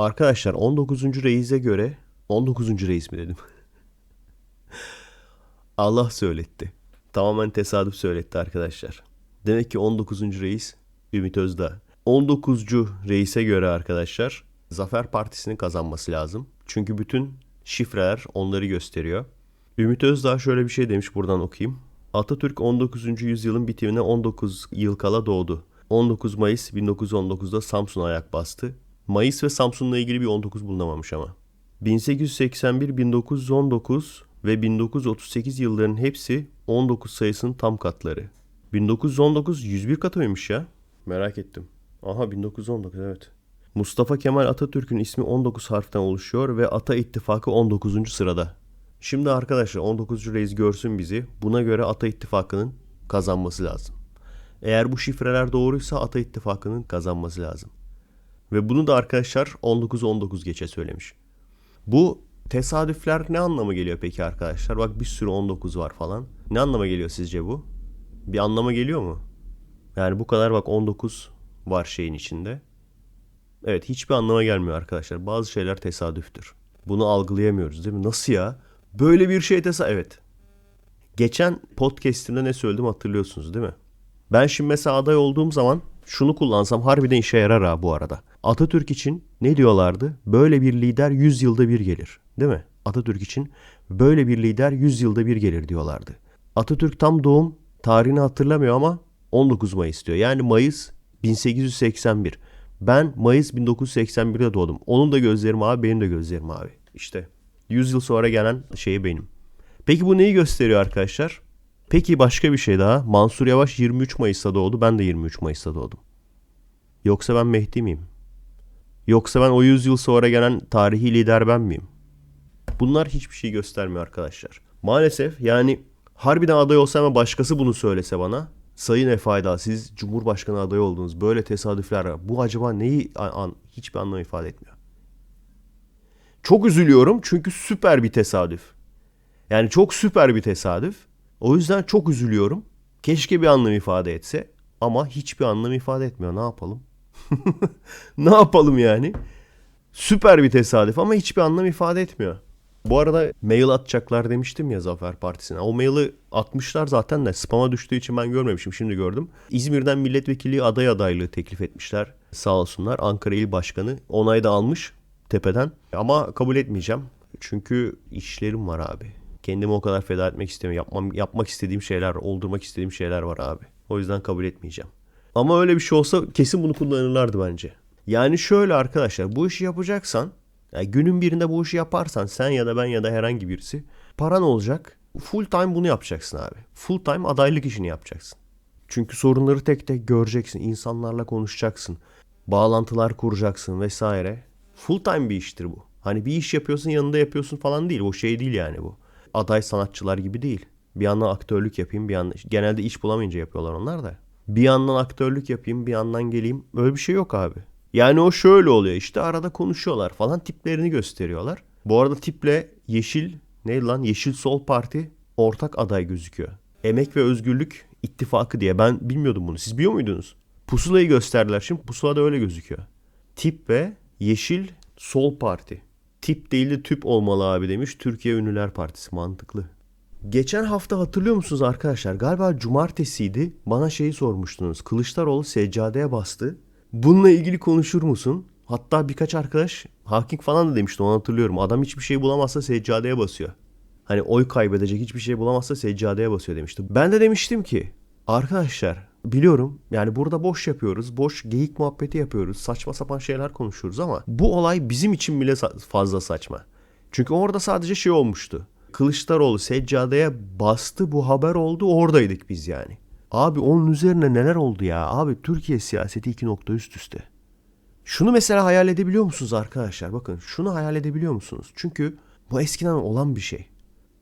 Arkadaşlar 19. reise göre 19. reis mi dedim? Allah söyletti. Tamamen tesadüf söyletti arkadaşlar. Demek ki 19. reis Ümit Özdağ. 19. reise göre arkadaşlar Zafer Partisi'nin kazanması lazım. Çünkü bütün şifreler onları gösteriyor. Ümit Özdağ şöyle bir şey demiş buradan okuyayım. Atatürk 19. yüzyılın bitimine 19 yıl kala doğdu. 19 Mayıs 1919'da Samsun'a ayak bastı. Mayıs ve Samsun'la ilgili bir 19 bulunamamış ama. 1881, 1919 ve 1938 yılların hepsi 19 sayısının tam katları. 1919 101 katı mıymış ya? Merak ettim. Aha 1919 evet. Mustafa Kemal Atatürk'ün ismi 19 harften oluşuyor ve Ata İttifakı 19. sırada. Şimdi arkadaşlar 19. reis görsün bizi. Buna göre Ata İttifakı'nın kazanması lazım. Eğer bu şifreler doğruysa Ata İttifakı'nın kazanması lazım. Ve bunu da arkadaşlar 19-19 geçe söylemiş. Bu tesadüfler ne anlama geliyor peki arkadaşlar? Bak bir sürü 19 var falan. Ne anlama geliyor sizce bu? Bir anlama geliyor mu? Yani bu kadar bak 19 var şeyin içinde. Evet hiçbir anlama gelmiyor arkadaşlar. Bazı şeyler tesadüftür. Bunu algılayamıyoruz değil mi? Nasıl ya? Böyle bir şey tesadüf... Evet. Geçen podcast'imde ne söyledim hatırlıyorsunuz değil mi? Ben şimdi mesela aday olduğum zaman şunu kullansam harbiden işe yarar ha bu arada. Atatürk için ne diyorlardı? Böyle bir lider 100 yılda bir gelir. Değil mi? Atatürk için böyle bir lider 100 yılda bir gelir diyorlardı. Atatürk tam doğum tarihini hatırlamıyor ama 19 Mayıs diyor. Yani Mayıs 1881. Ben Mayıs 1981'de doğdum. Onun da gözleri mavi, benim de gözlerim mavi. İşte 100 yıl sonra gelen şey benim. Peki bu neyi gösteriyor arkadaşlar? Peki başka bir şey daha. Mansur Yavaş 23 Mayıs'ta doğdu. Ben de 23 Mayıs'ta doğdum. Yoksa ben Mehdi miyim? Yoksa ben o 100 yıl sonra gelen tarihi lider ben miyim? Bunlar hiçbir şey göstermiyor arkadaşlar. Maalesef yani harbiden aday olsam ve başkası bunu söylese bana Sayın Efayda siz Cumhurbaşkanı adayı oldunuz. Böyle tesadüfler var. Bu acaba neyi an, hiçbir anlam ifade etmiyor. Çok üzülüyorum çünkü süper bir tesadüf. Yani çok süper bir tesadüf. O yüzden çok üzülüyorum. Keşke bir anlam ifade etse ama hiçbir anlam ifade etmiyor. Ne yapalım? ne yapalım yani? Süper bir tesadüf ama hiçbir anlam ifade etmiyor. Bu arada mail atacaklar demiştim ya Zafer Partisi'ne. O maili atmışlar zaten de spama düştüğü için ben görmemişim şimdi gördüm. İzmir'den milletvekili aday adaylığı teklif etmişler. Sağ olsunlar. Ankara İl Başkanı onay da almış tepeden. Ama kabul etmeyeceğim. Çünkü işlerim var abi. Kendimi o kadar feda etmek istemiyorum. Yapmam, yapmak istediğim şeyler, oldurmak istediğim şeyler var abi. O yüzden kabul etmeyeceğim. Ama öyle bir şey olsa kesin bunu kullanırlardı bence. Yani şöyle arkadaşlar bu işi yapacaksan yani günün birinde bu işi yaparsan sen ya da ben ya da herhangi birisi paran olacak. Full time bunu yapacaksın abi. Full time adaylık işini yapacaksın. Çünkü sorunları tek tek göreceksin. insanlarla konuşacaksın. Bağlantılar kuracaksın vesaire. Full time bir iştir bu. Hani bir iş yapıyorsun yanında yapıyorsun falan değil. O şey değil yani bu. Aday sanatçılar gibi değil. Bir yandan aktörlük yapayım bir yandan. Genelde iş bulamayınca yapıyorlar onlar da. Bir yandan aktörlük yapayım bir yandan geleyim. Öyle bir şey yok abi. Yani o şöyle oluyor işte arada konuşuyorlar falan tiplerini gösteriyorlar. Bu arada tiple Yeşil ne lan Yeşil Sol Parti ortak aday gözüküyor. Emek ve Özgürlük İttifakı diye ben bilmiyordum bunu. Siz biliyor muydunuz? Pusulayı gösterdiler şimdi pusulada öyle gözüküyor. Tip ve Yeşil Sol Parti. Tip değil de tüp olmalı abi demiş Türkiye Ünlüler Partisi mantıklı. Geçen hafta hatırlıyor musunuz arkadaşlar? Galiba cumartesiydi. Bana şeyi sormuştunuz. Kılıçdaroğlu seccadeye bastı. Bununla ilgili konuşur musun? Hatta birkaç arkadaş Hakim falan da demişti onu hatırlıyorum. Adam hiçbir şey bulamazsa seccadeye basıyor. Hani oy kaybedecek hiçbir şey bulamazsa seccadeye basıyor demişti. Ben de demiştim ki arkadaşlar biliyorum yani burada boş yapıyoruz. Boş geyik muhabbeti yapıyoruz. Saçma sapan şeyler konuşuyoruz ama bu olay bizim için bile fazla saçma. Çünkü orada sadece şey olmuştu. Kılıçdaroğlu seccadeye bastı bu haber oldu oradaydık biz yani. Abi onun üzerine neler oldu ya? Abi Türkiye siyaseti iki nokta üst üste. Şunu mesela hayal edebiliyor musunuz arkadaşlar? Bakın şunu hayal edebiliyor musunuz? Çünkü bu eskiden olan bir şey.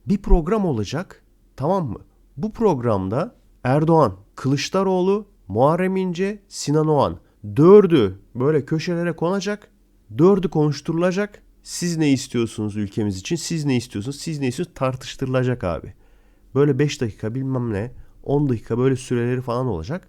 Bir program olacak tamam mı? Bu programda Erdoğan, Kılıçdaroğlu, Muharrem İnce, Sinan Oğan dördü böyle köşelere konacak. Dördü konuşturulacak. Siz ne istiyorsunuz ülkemiz için? Siz ne istiyorsunuz? Siz ne istiyorsunuz? Tartıştırılacak abi. Böyle 5 dakika bilmem ne 10 dakika böyle süreleri falan olacak.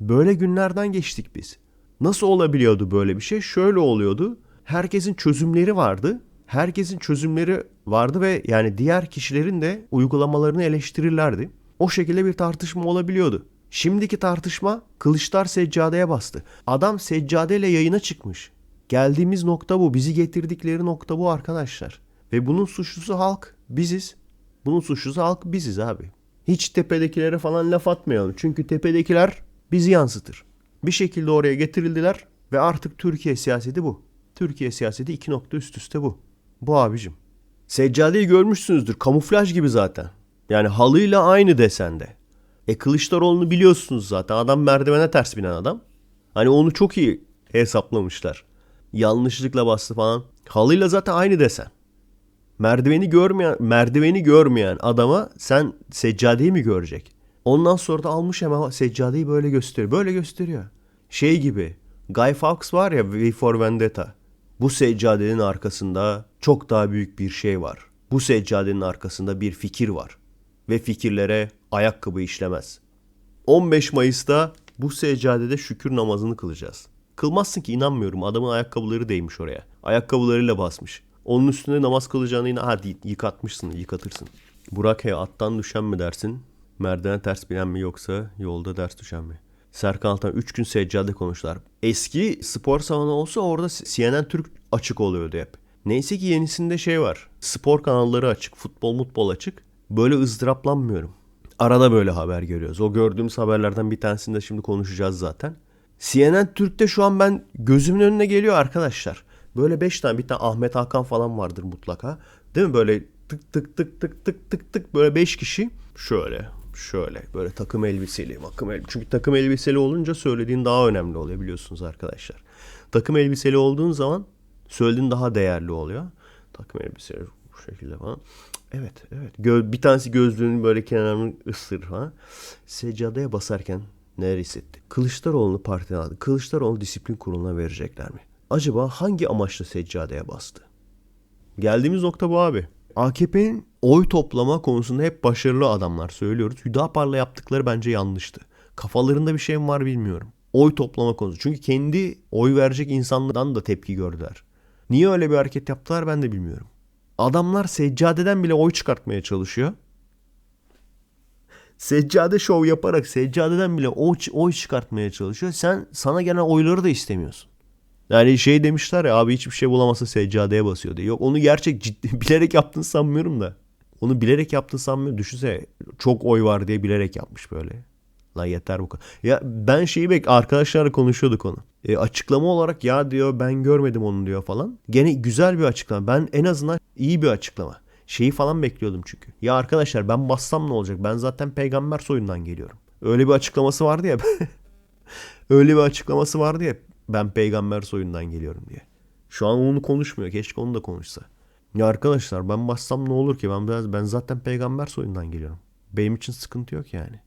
Böyle günlerden geçtik biz. Nasıl olabiliyordu böyle bir şey? Şöyle oluyordu. herkesin çözümleri vardı. Herkesin çözümleri vardı ve yani diğer kişilerin de uygulamalarını eleştirirlerdi. O şekilde bir tartışma olabiliyordu. Şimdiki tartışma Kılıçlar seccadeye bastı. Adam seccadeyle yayına çıkmış. Geldiğimiz nokta bu. Bizi getirdikleri nokta bu arkadaşlar. Ve bunun suçlusu halk. Biziz. Bunun suçlusu halk biziz abi. Hiç tepedekilere falan laf atmayalım. Çünkü tepedekiler bizi yansıtır. Bir şekilde oraya getirildiler ve artık Türkiye siyaseti bu. Türkiye siyaseti iki nokta üst üste bu. Bu abicim. Seccadeyi görmüşsünüzdür. Kamuflaj gibi zaten. Yani halıyla aynı desende. E Kılıçdaroğlu'nu biliyorsunuz zaten. Adam merdivene ters binen adam. Hani onu çok iyi hesaplamışlar. Yanlışlıkla bastı falan. Halıyla zaten aynı desen. Merdiveni görmeyen merdiveni görmeyen adama sen seccadeyi mi görecek? Ondan sonra da almış hemen seccadeyi böyle gösteriyor. Böyle gösteriyor. Şey gibi. Guy Fawkes var ya V for Vendetta. Bu seccadenin arkasında çok daha büyük bir şey var. Bu seccadenin arkasında bir fikir var. Ve fikirlere ayakkabı işlemez. 15 Mayıs'ta bu seccadede şükür namazını kılacağız. Kılmazsın ki inanmıyorum. Adamın ayakkabıları değmiş oraya. Ayakkabılarıyla basmış. Onun üstünde namaz kılacağını yine hadi yıkatmışsın, yıkatırsın. Burak he attan düşen mi dersin? Merdiven ters binen mi yoksa yolda ders düşen mi? Serkan Altan 3 gün seccade konuştular. Eski spor salonu olsa orada CNN Türk açık oluyordu hep. Neyse ki yenisinde şey var. Spor kanalları açık, futbol mutbol açık. Böyle ızdıraplanmıyorum. Arada böyle haber görüyoruz. O gördüğümüz haberlerden bir tanesini de şimdi konuşacağız zaten. CNN Türk'te şu an ben gözümün önüne geliyor arkadaşlar. Böyle 5 tane bir tane Ahmet Hakan falan vardır mutlaka. Değil mi? Böyle tık tık tık tık tık tık tık böyle 5 kişi şöyle şöyle böyle takım elbiseli takım el çünkü takım elbiseli olunca söylediğin daha önemli oluyor biliyorsunuz arkadaşlar. Takım elbiseli olduğun zaman söylediğin daha değerli oluyor. Takım elbiseli bu şekilde falan. Evet evet. Gö- bir tanesi gözlüğünün böyle kenarını ısır falan. Seccadeye basarken neler hissetti? Kılıçdaroğlu'nu partiden aldı. Kılıçdaroğlu disiplin kuruluna verecekler mi? Acaba hangi amaçla seccadeye bastı? Geldiğimiz nokta bu abi. AKP'nin oy toplama konusunda hep başarılı adamlar söylüyoruz. Hüdapar'la yaptıkları bence yanlıştı. Kafalarında bir şey mi var bilmiyorum. Oy toplama konusu. Çünkü kendi oy verecek insanlardan da tepki gördüler. Niye öyle bir hareket yaptılar ben de bilmiyorum. Adamlar seccadeden bile oy çıkartmaya çalışıyor. Seccade şov yaparak seccadeden bile oy, oy çıkartmaya çalışıyor. Sen sana gelen oyları da istemiyorsun. Yani şey demişler ya abi hiçbir şey bulamasa seccadeye basıyor diye. Yok onu gerçek ciddi bilerek yaptığını sanmıyorum da. Onu bilerek yaptığını sanmıyorum. Düşünsene çok oy var diye bilerek yapmış böyle. Lan yeter bu kadar. Ya ben şeyi bek arkadaşlarla konuşuyorduk onu. E, açıklama olarak ya diyor ben görmedim onu diyor falan. Gene güzel bir açıklama. Ben en azından iyi bir açıklama. Şeyi falan bekliyordum çünkü. Ya arkadaşlar ben bassam ne olacak? Ben zaten peygamber soyundan geliyorum. Öyle bir açıklaması vardı ya. Öyle bir açıklaması vardı ya. Ben peygamber soyundan geliyorum diye. Şu an onu konuşmuyor. Keşke onu da konuşsa. Ya arkadaşlar ben bassam ne olur ki? Ben, ben zaten peygamber soyundan geliyorum. Benim için sıkıntı yok yani.